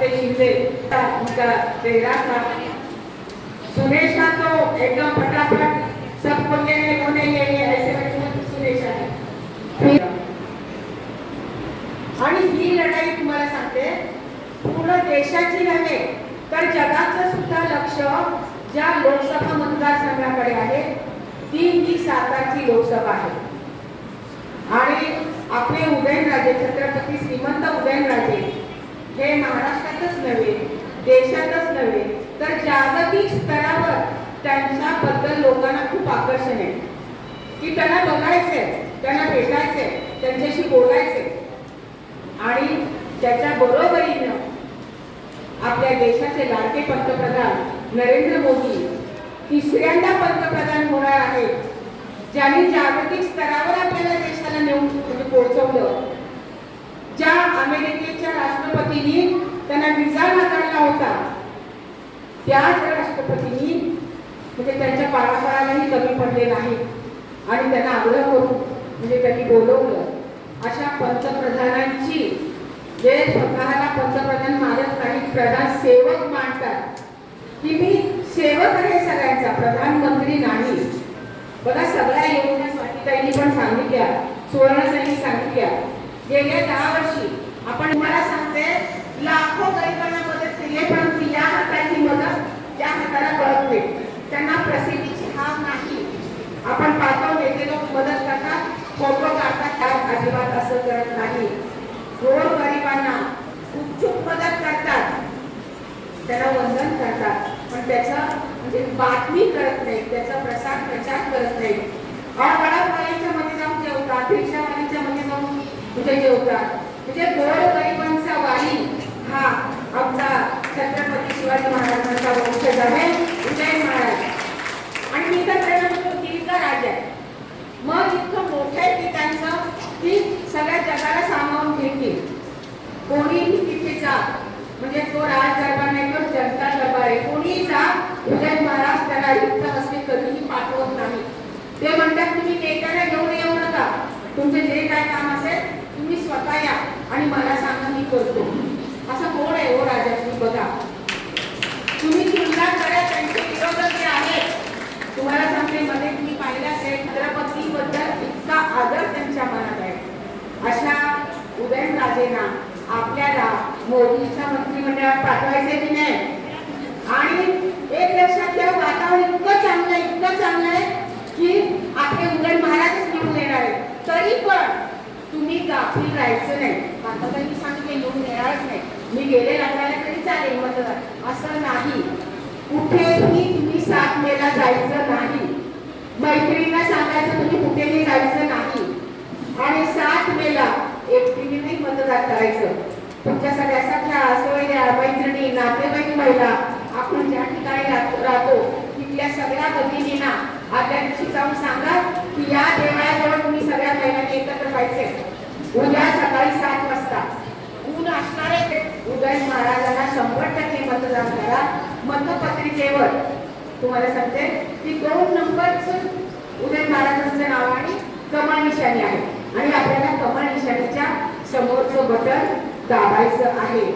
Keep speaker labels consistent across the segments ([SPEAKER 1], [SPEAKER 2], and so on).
[SPEAKER 1] महामंत्री शिंदे उनका चेहरा था सुरेश तो एकदम फटाफट सबको लेने होने नहीं लेने ऐसे करके सुरेश आहे. आणि ही लढाई तुम्हाला सांगते पूर्ण देशाची नव्हे तर जगाचं सुद्धा लक्ष ज्या लोकसभा मतदारसंघाकडे आहे ती ही सातारची लोकसभा आहे. आणि आपले उदयनराजे छत्रपती श्रीमंत उदयनराजे हे महाराष्ट्रातच नव्हे देशातच नव्हे तर जागतिक स्तरावर त्यांच्याबद्दल लोकांना खूप आकर्षण आहे. की त्यांना बघायचंय त्यांना भेटायचंय त्यांच्याशी बोलायचंय. आणि त्याच्या बरोबरीनं आपल्या देशाचे लाडके पंतप्रधान नरेंद्र मोदी तिसऱ्यांदा पंतप्रधान होणार आहेत ज्यांनी जागतिक स्तरावर आपल्याला देशाला नेऊन म्हणजे पोहोचवलं. ज्या अमेरिकेच्या राष्ट्रपतींनी त्यांना विजा नाकारला होता त्याच राष्ट्रपतींनी म्हणजे त्यांच्या पारापारालाही कमी पडले नाही आणि त्यांना आग्रह करून म्हणजे त्यांनी बोलवलं अशा पंतप्रधानांची जे स्वतःला पंतप्रधान मानत नाही प्रधान सेवक मानतात की मी सेवक आहे सगळ्यांचा प्रधानमंत्री नाही. बघा सगळ्या योजना स्वातीताईंनी पण सांगितल्या सुवर्णसाईंनी सांगितल्या गेल्या दहा वर्षी. आपण मला सांगते लाखो गरिबांना मदत केली पण परंतु या हाताची मदत त्या हाताला कळत त्यांना प्रसिद्धीची हाव नाही. आपण पाहतो नेते लोक मदत करतात फोटो काढतात त्या अजिबात असं करत नाही. गोर गरिबांना खूप मदत करतात. त्याला वंदन करतात. पण त्याचं म्हणजे बातमी करत नाही त्याचा प्रसार प्रचार करत नाही. वडापावालीच्या मध्ये जाऊन जेवतात रिक्षावालीच्या मध्ये म्हणजे जेवतात म्हणजे गोर गरिबांचा वाली हा आपला छत्रपती शिवाजी महाराजांचा वंशज आहे. उदय महाराज. आणि मी तर त्यांना म्हणतो दीर्घ राज आहे. मग इतकं मोठं आहे की त्यांचं की सगळ्या जगाला सामावून घेतील. कोणीही तिथे जा. म्हणजे तो राज दरबार नाही तो जनता दरबार आहे. कोणीही जा उदय महाराज त्याला युक्त असले कधीही पाठवत नाही. ते म्हणतात तुम्ही नेत्याला घेऊन येऊ नका. तुमचे जे काय काम असेल स्वतः या आणि मला सांगा मी करतो. असं कोण आहे हो राजा? तुम्ही बघा. तुम्ही तुलना करा त्यांचे विरोधक जे आहेत तुम्हाला सांगते मध्ये तुम्ही पाहिलं असेल छत्रपती बद्दल इतका आदर त्यांच्या मनात आहे. अशा उदयनराजेंना आपल्याला मोदीच्या मंत्रिमंडळात पाठवायचे की नाही? आणि एक लक्षात घ्या वातावरण इतकं चांगलं आहे इतकं चांगलं आहे की आपले उदयन महाराजच निवडून येणार आहे तरी पण तुम्ही राहायचं नाही. आता सांगितले मी येणारच नाही. मी गेले लग्नाला तरी चालेल मतदार असं नाही. कुठेही तुम्ही सात मेला जायचं नाही. मैत्रिणींना सांगायचं तुम्ही कुठेही जायचं नाही. आणि सात मेला एकटीने मतदान करायचं. तुमच्या सगळ्यासारख्या असलेल्या मैत्रिणी नातेवाईक महिला आपण ज्या ठिकाणी राहतो राहतो तिथल्या सगळ्या भगिनींना आपल्या दिवशी जाऊन सांगा की या देवळाजवळ तुम्ही सगळ्या महिलांनी एकत्र पाहिजे उद्या सकाळी सात वाजता. ऊन असणार आहे ते. उदय महाराजांना शंभर टक्के मतदान करा. मतपत्रिकेवर तुम्हाला सांगते की दोन नंबरच उदय महाराजांचं नाव आणि कमाल निशाणी आहे. आणि आपल्याला कमाल निशाणीच्या समोरचं बटन दाबायचं आहे.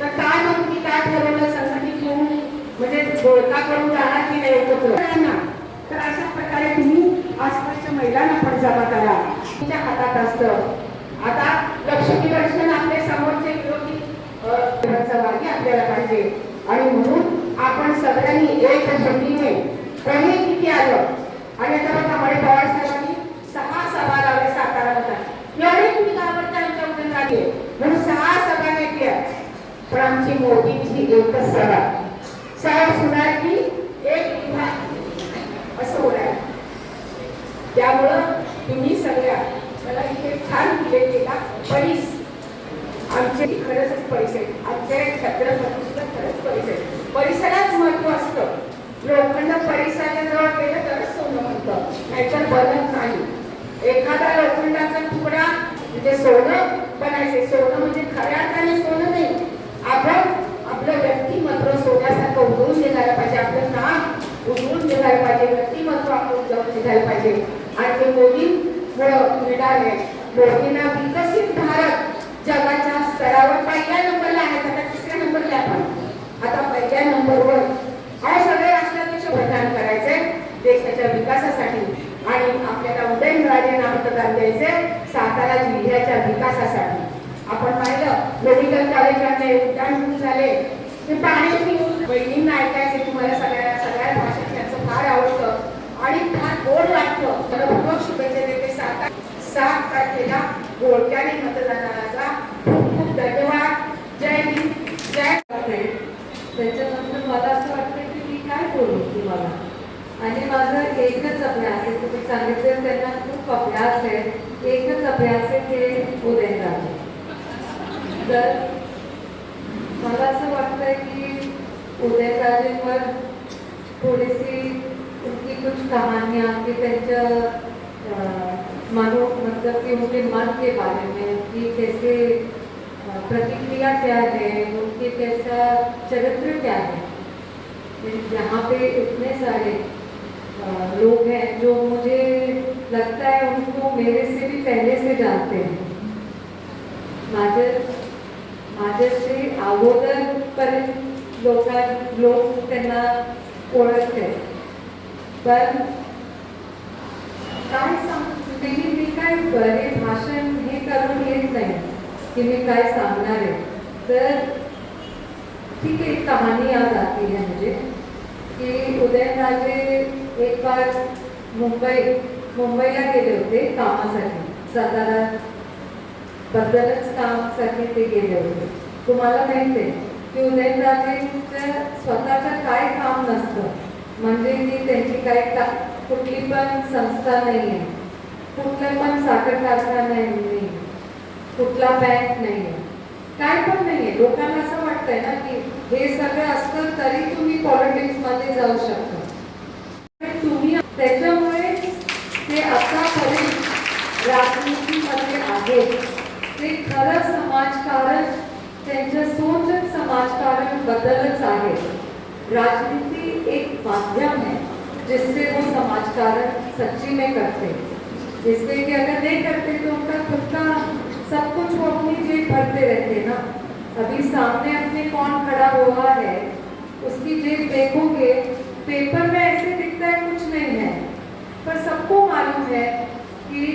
[SPEAKER 1] तर काय मग मी काय ठरवलं? संघटित होऊन म्हणजे गोळका करून जाणार की नाही एकत्र? तर अशा प्रकारे तुम्ही आसपासच्या महिलांना पण जमा करा. तुमच्या हातात असतं. आता लक्ष्मी दर्शन आपल्या समोरचे विरोधी सहभागी आपल्याला पाहिजे. आणि म्हणून आपण सगळ्यांनी एक झंडीने कोणी किती आलं? आणि आता बघा मळे पवार साहेबांनी सहा सभा लावल्या सातारा मतात एवढे तुम्ही घाबरता आमच्या उद्या म्हणून सहा सभा घेतल्या. पण आमची मोदींची एकच सभा. साहेब सुधार की एक विभाग. असं होणार त्यामुळं तुम्ही सगळ्या मला इथे छान उल्लेख केला परीस आमचे खरंच परिसर आमचे छत्रपती सुद्धा खरंच परिसर परिसरात महत्त्व असतं लोखंड परिसराच्या जवळ गेलं तर सोनं म्हणतं नाहीतर बनत नाही. एखादा लोखंडाचा तुकडा म्हणजे सोनं बनायचे. सोनं म्हणजे खऱ्या अर्थाने सोनं नाही आपण आपलं व्यक्तिमत्व सोन्यासारखं उडवून निघायला पाहिजे आपलं नाम उडवून निघायला पाहिजे व्यक्तिमत्व आपण उडवून निघायला पाहिजे आणि ते मोदीमुळं मिळाले मोदींना विकसित भारत जगाच्या स्तरावर पहिल्या नंबरला आहे आता तिसऱ्या नंबरला आहे आपण आता पहिल्या नंबरवर हा सगळे राष्ट्राध्यक्ष प्रदान करायचे देशाच्या विकासासाठी आणि आपल्याला योगदान द्यायचे सातारा जिल्ह्याच्या विकासासाठी. आपण पाहिलं मेडिकल योगदान उड्डाण झाले. ते पाण्याची बहिणींना ऐकायचे तुम्हाला सगळ्या सगळ्या भाषेत त्यांचं फार आवडतं. आणि फार गोड वाटतं. मला शुभेच्छा देते. सात सात तारखेला गोडक्याने मतदानाला खूप खूप धन्यवाद जय हिंद जय
[SPEAKER 2] त्याच्यानंतर मला असं वाटतं की मी काय बोलू तुम्हाला आणि माझा एकच अभ्यास आहे तुम्ही सांगितलं त्यांना खूप अभ्यास आहे. एकच अभ्यास आहे ते उदयनराजे तर मला असं वाटतंय की उदयनराजेंवर थोडीशी उनकी कुछ कहानियाँ की त्यांच्या मनो मतलब कि उनके मन के बारे में कि कैसे प्रतिक्रिया क्या है उनके कैसा चरित्र क्या है यहाँ पे इतने सारे लोग हैं जो मुझे लगता है उनको मेरे से भी पहले से जानते हैं। माझे माझ्याशी अगोदरपर्यंत लोकां काय मी काय बरे भाषण हे करून येत नाही की मी काय सांगणार आहे? तर ठीक है एक कहानी याद आती है मुझे कि उदयनराजे एक बार मुंबई मुंबईला गेले होते कामासाठी. सातारा बद्दलच कामासाठी ते गेले होते. तुम्हाला माहिती आहे की उदयनराजेंचं स्वतःचं काय काम नसतं. म्हणजे की त्यांची काही का कुठली पण संस्था नाही आहे कुठलं पण साखर कारखाना नाही कुठला बँक नाही आहे काय पण नाही आहे लोकांना असं वाटतंय ना की हे सगळं असतं तरी तुम्ही पॉलिटिक्समध्ये जाऊ शकता. त्याच्यामुळे ते आतापर्यंत राजनीतीमध्ये आहेत ते खरं समाजकारण, त्यांच्या समाजकारण बदलच आहे. राजनीति एक माध्यम है जिससे वो समाजकारण सच्ची में करते. जिससे कि अगर नहीं करते तो उनका खुद का सब कुछ वो अपनी जेब भरते रहते ना। अभी सामने अपने कौन खड़ा हुआ है, उसकी जेब देखोगे पेपर में ऐसे दिखता है, कुछ नहीं है। पर सबको मालूम है कि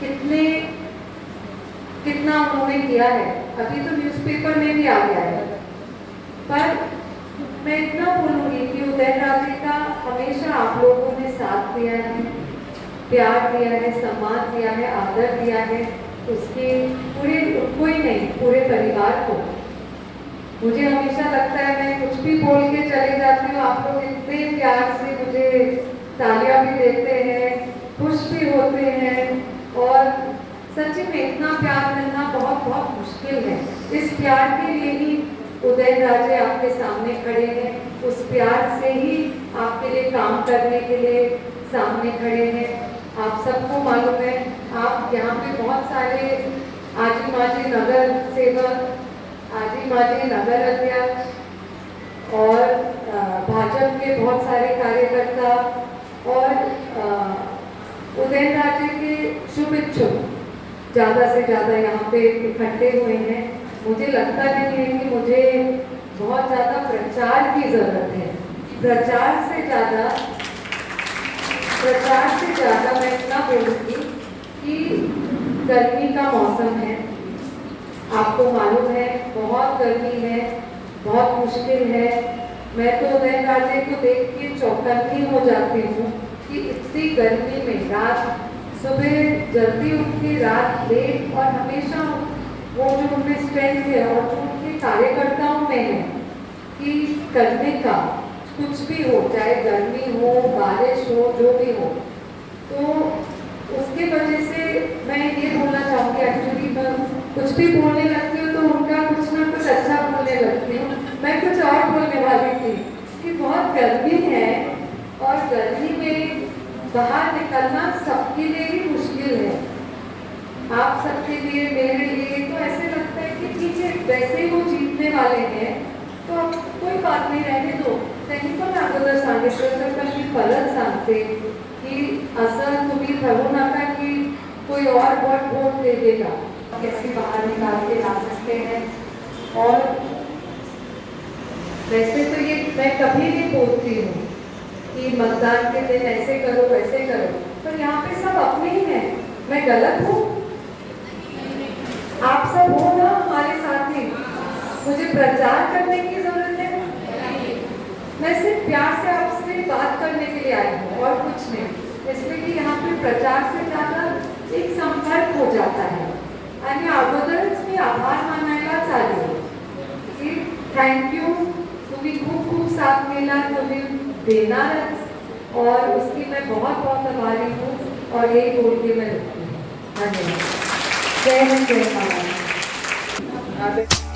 [SPEAKER 2] कितने, कितना उन्होंने किया है। अभी तो न्यूज़पेपर में भी आ गया है। पर मैं इतना बोलूँगी कि उदयनराजे का हमेशा आप लोगों ने साथ दिया है, प्यार दिया है, सम्मान दिया है, आदर दिया है। उसके पूरे उनको ही नहीं, पूरे परिवार को। मुझे हमेशा लगता है, मैं कुछ भी बोल के चले जाती हूँ, आप लोग इतने प्यार से मुझे तालियाँ भी देते हैं, खुश भी होते हैं, और सच्ची में इतना प्यार मिलना बहुत बहुत मुश्किल है। इस प्यार के लिए ही उदयन राजे आपके सामने खड़े हैं, उस प्यार से ही आपके लिए काम करने के लिए सामने खड़े हैं। आप सबको मालूम है, आप यहाँ पे बहुत सारे आजी माजी नगर सेवक आजी माजी नगर अध्यक्ष और भाजपा के बहुत सारे कार्यकर्ता और उदयन राजे के शुभ इच्छुक ज़्यादा से ज़्यादा यहाँ पे इकट्ठे हुए हैं। मुझे लगता नहीं है कि मुझे बहुत ज़्यादा प्रचार की ज़रूरत है। प्रचार से ज़्यादा, प्रचार से ज़्यादा मैं इतना बोलूँगी कि गर्मी का मौसम है। आपको मालूम है, बहुत गर्मी है, बहुत मुश्किल है। मैं तो उदय राजे को देख के चौकन्नी हो जाती हूँ कि इतनी गर्मी में रात, सुबह जल्दी उठ के रात लेट और हमेशा वो जो उनमें स्ट्रेंथ है और जो उनके कार्यकर्ताओं में है कि करने का कुछ भी हो, चाहे गर्मी हो, बारिश हो, जो भी हो। तो उसके वजह से मैं ये बोलना चाहूँगी एक्चुअली कुछ भी बोलने लगती हूँ तो उनका कुछ ना कुछ अच्छा बोलने लगती हूँ। मैं कुछ और बोलने वाली थी कि बहुत गर्मी है और गर्मी में बाहर निकलना सबके लिए ही मुश्किल है। आप सबके लिए, मेरे लिए तो ऐसे लगता है कि ठीक है, वैसे ही वो जीतने वाले हैं तो कोई बात नहीं रहने दो। त्यांनी पण अगोदर सांगितलं तर पण मी परत सांगते की असं तुम्ही ठरवू नका की कोई और वोट वोट दे देगा। कैसे बाहर निकाल के ला सकते हैं। और वैसे तो ये, मैं कभी भी बोलती हूँ कि मतदान के दिन ऐसे करो, वैसे करो। पर यहाँ पे सब अपने ही हैं। मैं गलत हूँ? आप सब हो ना हमारे साथ? ही मुझे प्रचार करने की ज़रूरत है? मैं सिर्फ़ प्यार से आपसे बात करने के लिए आई हूँ और कुछ नहीं। इसलिए कि यहाँ पे प्रचार से ज़्यादा एक संपर्क हो जाता है। आणि अगोदरच मी आभार मानायला चालले. की थँक्यू तुम्ही खूप खूप साथ दिला तुम्ही देणारच. और उसकी मैं बहुत बहुत आभारी हूँ. और यही बोल के मैं रुकती हूँ. धन्यवाद. जय हिंद जय महाराज